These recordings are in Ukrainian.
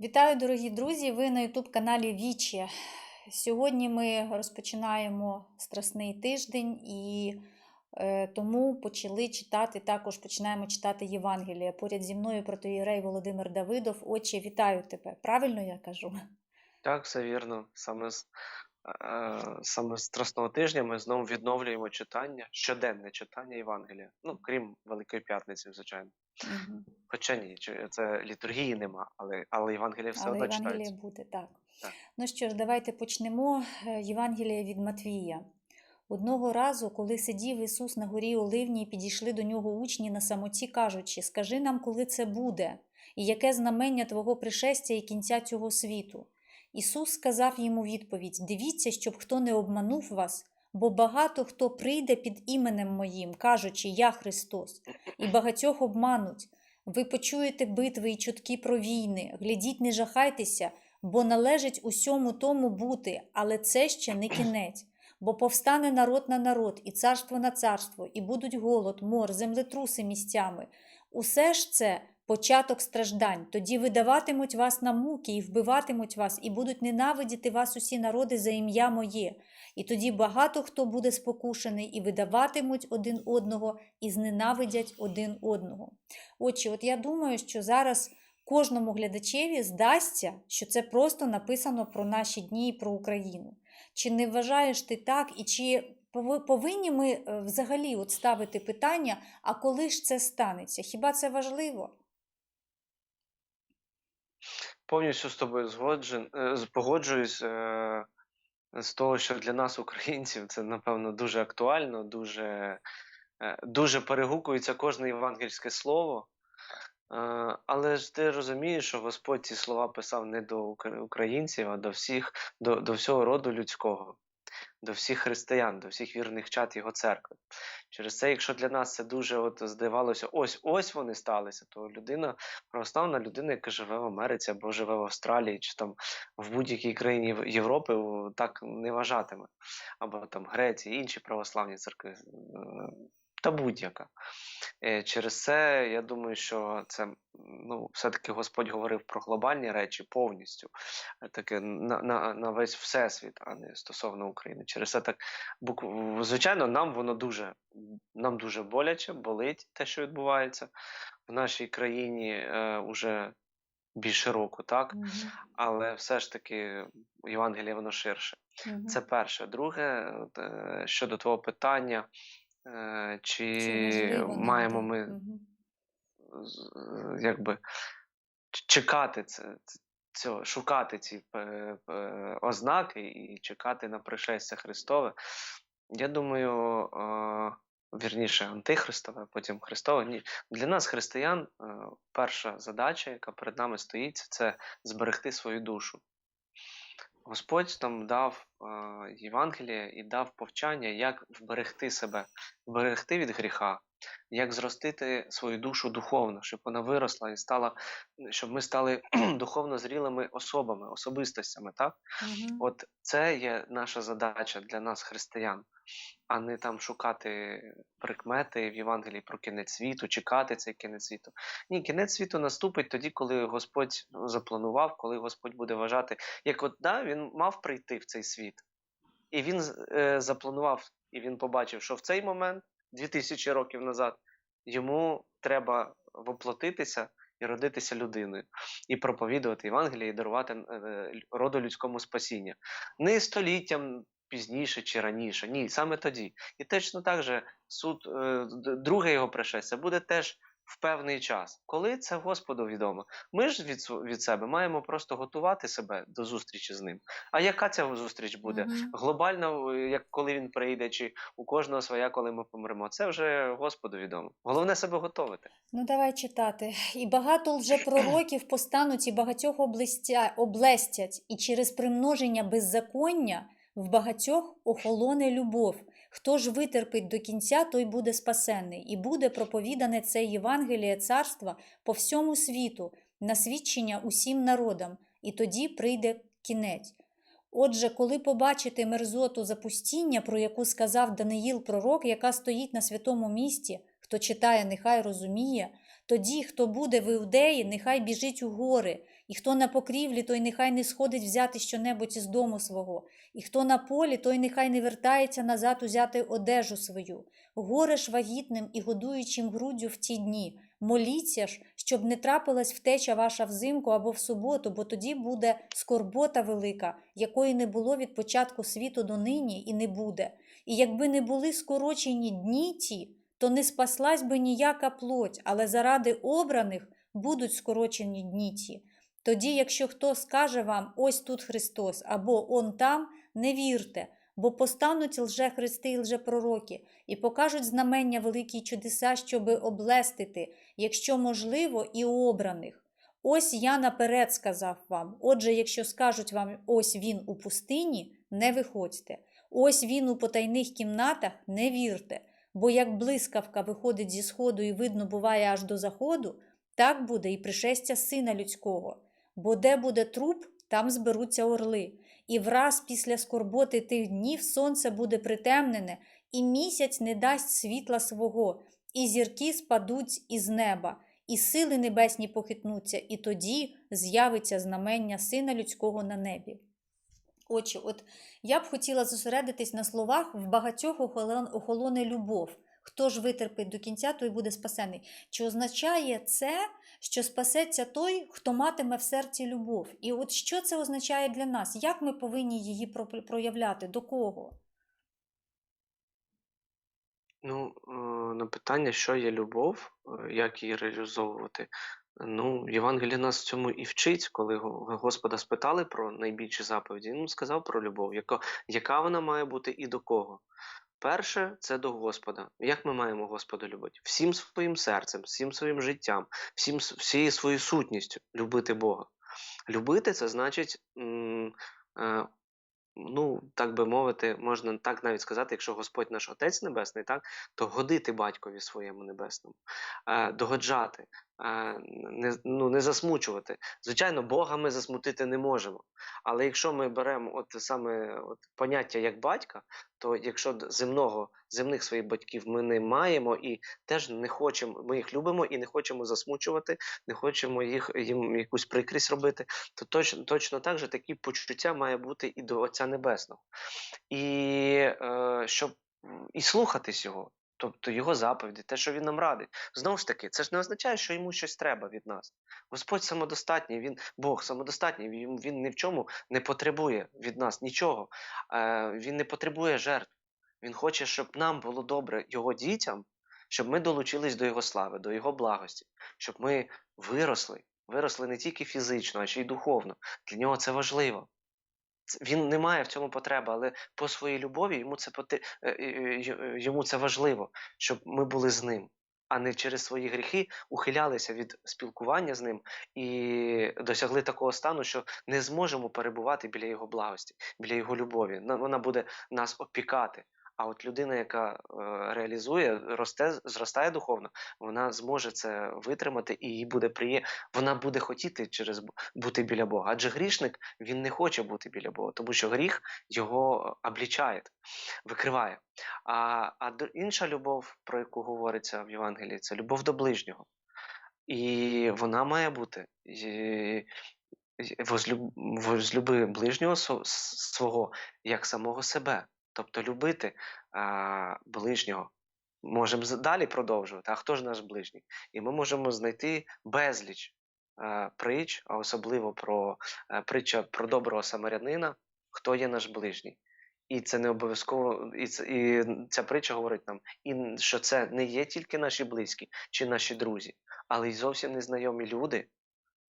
Вітаю, дорогі друзі! Ви на youtube каналі Вічі. Сьогодні ми розпочинаємо страсний тиждень і е, тому почали читати, також починаємо читати Євангелія. Поряд зі мною протоїрей Володимир Давидов. Отче, вітаю тебе. Правильно я кажу? Так, все вірно. Саме з, е, саме з Страсного тижня ми знову відновлюємо читання, щоденне читання Євангелія. Ну, крім Великої П'ятниці, звичайно. Мгм. Хоча ні, це літургії нема, але, але Євангелія все Але одно Євангелія читається. буде, так. Так. Ну що ж, давайте почнемо. Е, Євангелія від Матвія. Одного разу, коли сидів Ісус на горі Оливній, підійшли до нього учні на самоті, кажучи: Скажи нам, коли це буде, і яке знамення Твого пришестя і кінця цього світу. Ісус сказав йому відповідь: Дивіться, щоб хто не обманув вас, бо багато хто прийде під іменем моїм, кажучи, Я Христос, і багатьох обмануть. Ви почуєте битви і чутки про війни, глядіть, не жахайтеся, бо належить усьому тому бути, але це ще не кінець. Бо повстане народ на народ, і царство на царство, і будуть голод, мор, землетруси місцями. Усе ж це початок страждань. Тоді видаватимуть вас на муки і вбиватимуть вас, і будуть ненавидіти вас усі народи за ім'я моє. І тоді багато хто буде спокушений, і видаватимуть один одного, і зненавидять один одного. Отже, от я думаю, що зараз кожному глядачеві здасться, що це просто написано про наші дні і про Україну. Чи не вважаєш ти так, і чи повинні ми е, взагалі от ставити питання, а коли ж це станеться? Хіба це важливо? Повністю з тобою згоджен, е, погоджуюсь е, з того, що для нас, українців, це напевно дуже актуально, дуже, е, дуже перегукується кожне євангельське слово. Але ж ти розумієш, що Господь ці слова писав не до українців, а до всіх, до, до всього роду людського, до всіх християн, до всіх вірних чад Його церкви. Через це, якщо для нас це дуже от здавалося, ось ось вони сталися, то людина, православна людина, яка живе в Америці або живе в Австралії, чи там в будь-якій країні Європи, так не вважатиме. Або там Греції, інші православні церкви, е, та будь-яка. Е, Через це я думаю, що це ну, все-таки Господь говорив про глобальні речі повністю, е, таке на, на, на весь всесвіт, а не стосовно України. Через це так букв- звичайно, нам воно дуже нам дуже боляче, болить те, що відбувається в нашій країні е, уже більше року, так? Мгм. Але все ж таки Євангеліє воно ширше. Мгм. Це перше. Друге, е, щодо твого питання, чи, Чи маємо ми е, якби чекати це, цього, шукати ці е, е, ознаки і чекати на пришестя Христове. Я думаю, е, вірніше, антихристове, а потім Христове. Ні. Для нас, християн, е, перша задача, яка перед нами стоїть, це зберегти свою душу. Господь там дав е, Євангеліє і дав повчання, як вберегти себе, вберегти від гріха, як зростити свою душу духовно, щоб вона виросла і стала, щоб ми стали духовно зрілими особами, особистостями. Так? Мгм. От це є наша задача для нас, християн, а не там шукати прикмети в Євангелії про кінець світу, чекати цей кінець світу. Ні, кінець світу наступить тоді, коли Господь ну, запланував, коли Господь буде вважати, як от да, він мав прийти в цей світ. І він е, запланував, і він побачив, що в цей момент, 2000 років назад, йому треба воплотитися і родитися людиною, і проповідувати Євангеліє, і дарувати е, роду людському спасіння. Не століттям пізніше чи раніше, ні, саме тоді. І точно так же суд, е, друге його пришестя буде теж в певний час. Коли це Господу відомо. Ми ж від, від себе маємо просто готувати себе до зустрічі з ним. А яка ця зустріч буде? Мгм. Глобально, е, як коли він прийде, чи у кожного своя, коли ми помремо, це вже Господу відомо. Головне себе готовити. Ну, давай читати. І багато лжепророків постануть і багатьох облестя... облестять, і через примноження беззаконня в багатьох охолоне любов. Хто ж витерпить до кінця, той буде спасенний, і буде проповідане це Євангеліє царства по всьому світу, на свідчення усім народам, і тоді прийде кінець. Отже, коли побачите мерзоту запустіння, про яку сказав Даниїл пророк, яка стоїть на святому місті, хто читає, нехай розуміє, тоді, хто буде в Іудеї, нехай біжить у гори, І хто на покрівлі, той нехай не сходить взяти щонебудь із дому свого, і хто на полі, той нехай не вертається назад узяти одежу свою. Горе ж вагітним і годуючим груддю в ті дні. Моліться ж, щоб не трапилась втеча ваша взимку або в суботу, бо тоді буде скорбота велика, якої не було від початку світу до нині і не буде. І якби не були скорочені дні ті, то не спаслась би ніяка плоть, але заради обраних будуть скорочені дні ті. Тоді, якщо хто скаже вам ось тут Христос або он там, не вірте, бо постануть лжехристи і лжепророки, і покажуть знамення великі чудеса, щоби облестити, якщо можливо, і обраних. Ось я наперед сказав вам. Отже, якщо скажуть вам ось він у пустині, не виходьте. Ось він у потайних кімнатах, не вірте. Бо як блискавка виходить зі сходу і видно буває аж до заходу, так буде і пришестя сина людського. Бо де буде труп, там зберуться орли. І враз після скорботи тих днів сонце буде притемнене, і місяць не дасть світла свого, і зірки спадуть із неба, і сили небесні похитнуться, і тоді з'явиться знамення сина людського на небі. Отже, от я б хотіла зосередитись на словах в багатьох охолон- охолоне любов. Хто ж витерпить до кінця, той буде спасений. Чи означає це, що спасеться той, хто матиме в серці любов? І от що це означає для нас? Як ми повинні її проявляти? До кого? Ну, е, на питання, що є любов, е, як її реалізовувати. Ну, Євангеліє нас цьому і вчить, коли Господа спитали про найбільші заповіді, він сказав про любов, яка, яка вона має бути і до кого. Перше це до Господа. Як ми маємо Господа любити? Всім своїм серцем, всім своїм життям, всім, всією своєю сутністю любити Бога. Любити це значить, е, ну, так би мовити, можна так навіть сказати, якщо Господь наш Отець Небесний, так, то годити батькові своєму небесному, е, догоджати, не, ну, не засмучувати. Звичайно, Бога ми засмутити не можемо. Але якщо ми беремо от саме от поняття як батька, то якщо земного, земних своїх батьків ми не маємо і теж не хочемо, ми їх любимо і не хочемо засмучувати, не хочемо їх їм якусь прикрість робити, то точно, точно так же такі почуття має бути і до Отця Небесного. І е, щоб і слухатись його. Тобто його заповіді, те, що він нам радить. Знову ж таки, це ж не означає, що йому щось треба від нас. Господь самодостатній, він Бог самодостатній, він, він ні в чому не потребує від нас нічого. Е, він не потребує жертв. Він хоче, щоб нам було добре його дітям, щоб ми долучились до його слави, до його благості, щоб ми виросли, виросли не тільки фізично, а ще й духовно. Для нього це важливо. Він не має в цьому потреби, але по своїй любові йому це поти- е, е, е, йому це важливо, щоб ми були з ним, а не через свої гріхи ухилялися від спілкування з ним і досягли такого стану, що не зможемо перебувати біля його благості, біля його любові. На- Вона буде нас опікати. А от людина, яка е, реалізує, росте, зростає духовно, вона зможе це витримати, і їй буде приє... вона буде хотіти через бути біля Бога. Адже грішник він не хоче бути біля Бога, тому що гріх його облічає, викриває. А, а інша любов, про яку говориться в Євангелії, це любов до ближнього. І вона має бути. І, возлюби ближнього свого як самого себе. Тобто любити а, ближнього. Можемо далі продовжувати. А хто ж наш ближній? І ми можемо знайти безліч е, притч, а особливо про е, притча про доброго самарянина, хто є наш ближній. І це не обов'язково, і, це, і ця притча говорить нам, і що це не є тільки наші близькі чи наші друзі, але й зовсім незнайомі люди,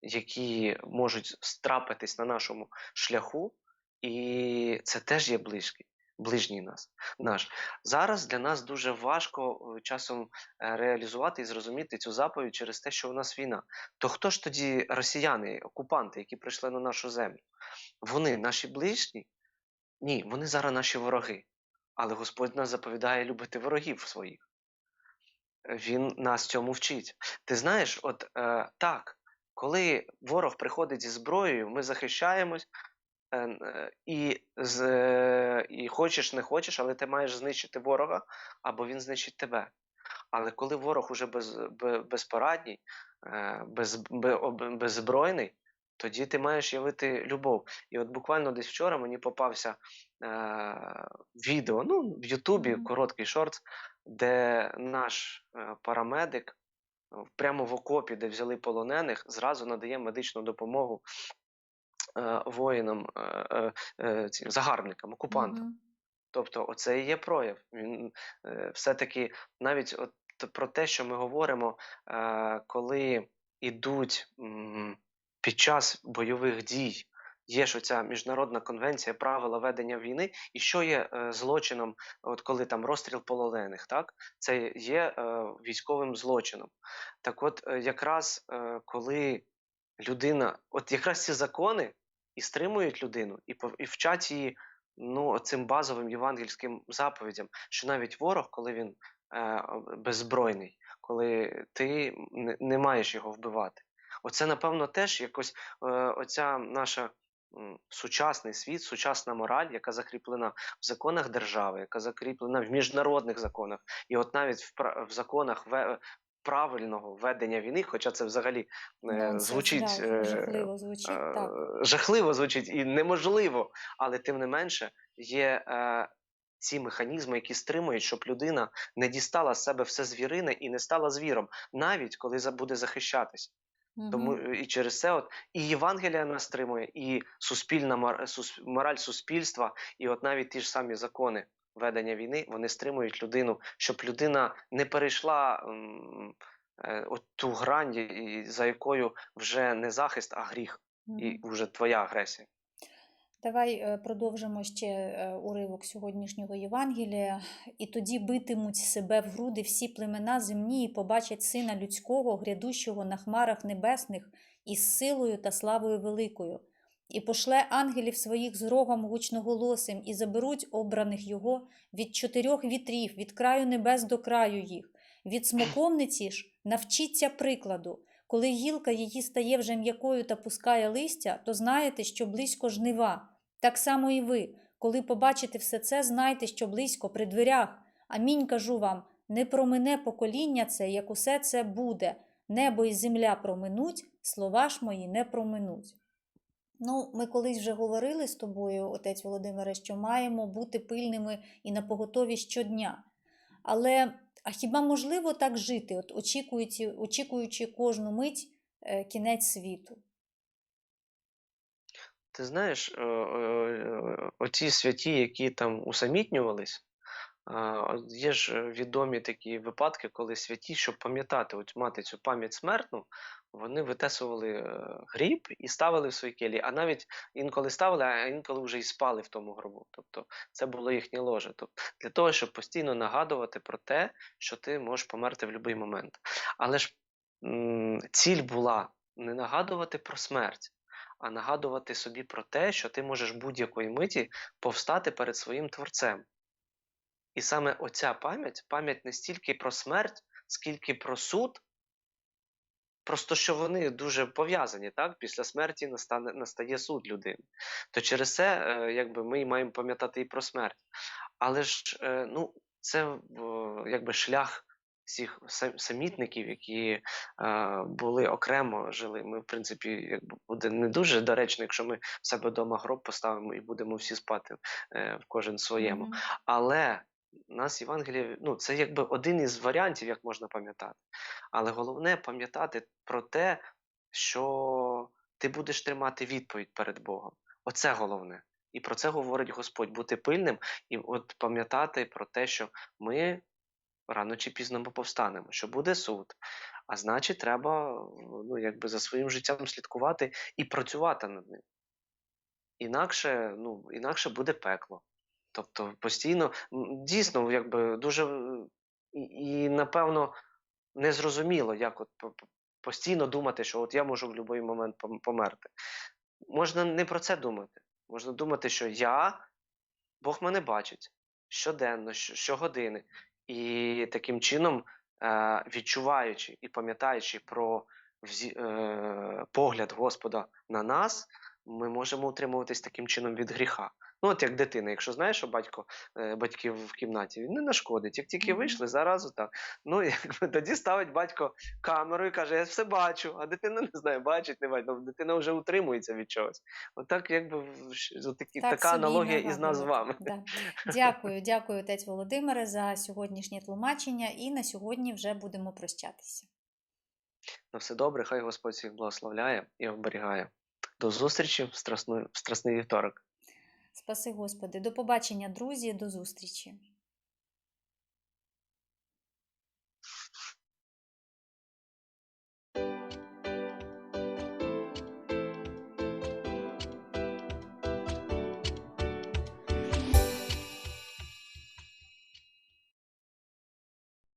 які можуть страпитись на нашому шляху, і це теж є близькі, ближній нас, наш. Зараз для нас дуже важко е, часом е, реалізувати і зрозуміти цю заповідь через те, що у нас війна. То хто ж тоді росіяни, окупанти, які прийшли на нашу землю? Вони наші ближні? Ні, вони зараз наші вороги. Але Господь нас заповідає любити ворогів своїх. Він нас цьому вчить. Ти знаєш, от е, так, коли ворог приходить зі зброєю, ми захищаємось, і, з, е, і хочеш, не хочеш, але ти маєш знищити ворога, або він знищить тебе. Але коли ворог уже без, безпорадній, е, без, беззбройний, тоді ти маєш явити любов. І от буквально десь вчора мені попався е, відео, ну, в Ютубі, короткий шорт, де наш е, парамедик е, прямо в окопі, де взяли полонених, зразу надає медичну допомогу е, воїнам, е, е, е, цим загарбникам, окупантам. Мгм. Тобто, оце і є прояв. Він е, все-таки навіть от про те, що ми говоримо, е, коли ідуть м, під час бойових дій, є ж оця міжнародна конвенція правила ведення війни, і що є е, злочином, от коли там розстріл полонених, так це є е, військовим злочином. Так, от е, якраз е, коли людина, от якраз ці закони і стримують людину, і, і вчать її ну, цим базовим євангельським заповідям, що навіть ворог, коли він е, беззбройний, коли ти не, не маєш його вбивати. Оце, напевно, теж якось е, оця наша сучасний світ, сучасна мораль, яка закріплена в законах держави, яка закріплена в міжнародних законах, і от навіть в, в законах правильного ведення війни, хоча це взагалі е, Нонсенс, звучить да, е, жахливо звучить, так. е, жахливо звучить і неможливо, але тим не менше є е, ці механізми, які стримують, щоб людина не дістала з себе все звірине і не стала звіром, навіть коли буде захищатись. Тому е, і через це от і Євангелія нас стримує, і суспільна мораль суспільства, і от навіть ті ж самі закони ведення війни вони стримують людину, щоб людина не перейшла м, е, от ту грань, за якою вже не захист, а гріх, і вже твоя агресія. Давай е, продовжимо ще е, уривок сьогоднішнього Євангелія. І тоді битимуть себе в груди всі племена земні і побачать сина людського, грядущого на хмарах небесних, із силою та славою великою. І пошле ангелів своїх з рогом гучноголосим, і заберуть обраних його від чотирьох вітрів, від краю небес до краю їх. Від смоковниці ж навчіться прикладу. Коли гілка її стає вже м'якою та пускає листя, то знаєте, що близько жнива. Так само і ви, коли побачите все це, знайте, що близько при дверях. Амінь кажу вам, не промине покоління це, як усе це буде. Небо і земля проминуть, слова ж мої не проминуть. Ну, ми колись вже говорили з тобою, отець Володимире, що маємо бути пильними і напоготові щодня. Але а хіба можливо так жити, от очікуючи, очікуючи кожну мить е, кінець світу? Ти знаєш, е, е, оці святі, які там усамітнювались, є ж е, відомі такі випадки, коли святі, щоб пам'ятати, от мати цю пам'ять смертну, вони витесували е, гріб і ставили в свої келії, а навіть інколи ставили, а інколи вже і спали в тому гробу. Тобто це було їхнє ложе. Тобто, для того, щоб постійно нагадувати про те, що ти можеш померти в будь-який момент. Але ж ціль була не нагадувати про смерть, а нагадувати собі про те, що ти можеш будь-якої миті повстати перед своїм творцем. І саме оця пам'ять, пам'ять не стільки про смерть, скільки про суд, просто що вони дуже пов'язані, так? Після смерті настане, настає суд людини. То через це е, якби, ми маємо пам'ятати і про смерть. Але ж е, ну, це е, якби шлях всіх самітників, які е, були окремо жили. Ми, в принципі, якби буде не дуже доречно, якщо ми в себе вдома гроб поставимо і будемо всі спати е, в кожен своєму. Мгм. Але нас Євангеліє, ну, це якби один із варіантів, як можна пам'ятати. Але головне пам'ятати про те, що ти будеш тримати відповідь перед Богом. Оце головне. І про це говорить Господь бути пильним і от пам'ятати про те, що ми рано чи пізно ми повстанемо, що буде суд. А значить, треба ну, якби за своїм життям слідкувати і працювати над ним. Інакше, ну, інакше буде пекло. Тобто постійно, дійсно, якби дуже і, і напевно незрозуміло, як от по- по- постійно думати, що от я можу в будь-який момент померти. Можна не про це думати. Можна думати, що я, Бог мене бачить щоденно, щогодини. І таким чином, е, відчуваючи і пам'ятаючи про е, погляд Господа на нас, ми можемо утримуватись таким чином від гріха. Ну, от як дитина, якщо знаєш, що батько, е, батьки в кімнаті, він не нашкодить. Як тільки вийшли, заразу так. Ну, якби тоді ставить батько камеру і каже: Я все бачу, а дитина не знає, бачить, не бачить. Ну, дитина вже утримується від чогось. Отак, якби такі, Так така аналогія із нас з вами. Да. Дякую, дякую, отець Володимире, за сьогоднішнє тлумачення. І на сьогодні вже будемо прощатися. На все добре, хай Господь всіх благословляє і оберігає. До зустрічі в страсну- в страсний вівторок. Спаси, Господи, до побачення, друзі, до зустрічі.